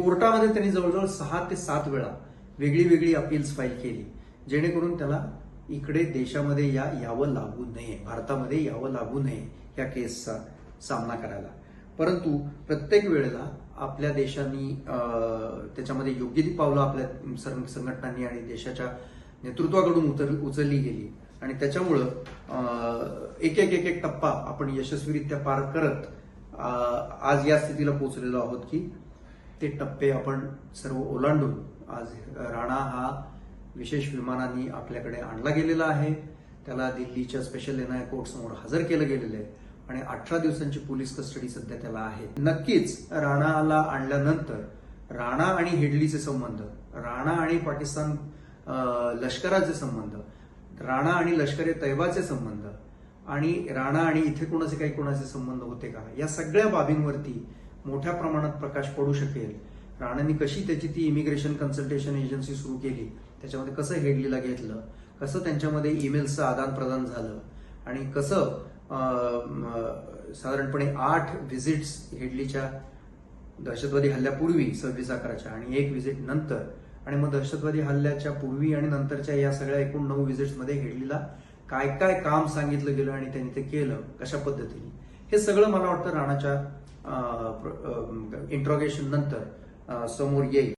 कोर्टामध्ये त्यांनी जवळजवळ सहा ते सात वेळा वेगळी वेगळी अपील्स फाईल केली. जेणेकरून त्याला इकडे देशामध्ये या यावं लागू नये भारतामध्ये यावं लागू नये या केसचा सामना करायला. परंतु प्रत्येक वेळेला आपल्या देशांनी त्याच्यामध्ये योग्य ती पावलं आपल्या सं- संघटनांनी आणि देशाच्या नेतृत्वाकडून उतर उचलली गेली. आणि त्याच्यामुळं एक एक एक एक टप्पा आपण यशस्वीरित्या पार करत आज या स्थितीला पोहोचलेलो आहोत की ते टप्पे आपण सर्व ओलांडून आज राणा हा विशेष विमानांनी आपल्याकडे आणला गेलेला आहे. त्याला दिल्लीच्या स्पेशल एनआय कोर्ट समोर हजर केलं गेलेलं आहे. आणि अठरा दिवसांची पोलीस कस्टडी सध्या त्याला आहे. नक्कीच राणाला आणल्यानंतर राणा आणि हेडलीचे संबंध राणा आणि पाकिस्तान लष्कराचे संबंध राणा आणि लष्कर तैबाचे संबंध आणि राणा आणि इथे कोणाचे काही कोणाचे संबंध होते का या सगळ्या बाबींवरती मोठ्या प्रमाणात प्रकाश पडू शकेल. राणांनी कशी त्याची ती इमिग्रेशन कन्सल्टेशन एजन्सी सुरू केली त्याच्यामध्ये कसं हेडलीला घेतलं कसं त्यांच्यामध्ये ईमेल्सचं आदान प्रदान झालं आणि कसं साधारणपणे आठ व्हिजिट्स हेडलीच्या दहशतवादी हल्ल्यापूर्वी सव्वीस अकराच्या आणि एक व्हिजिट नंतर. आणि मग दहशतवादी हल्ल्याच्या पूर्वी आणि नंतरच्या या सगळ्या एकूण नऊ व्हिजिट्समध्ये हेडलीला काय काय काम सांगितलं गेलं आणि त्यांनी ते केलं कशा पद्धतीने? हे सगळं मला वाटतं राणाच्या इंट्रॉगेशन नंतर समोर येईल.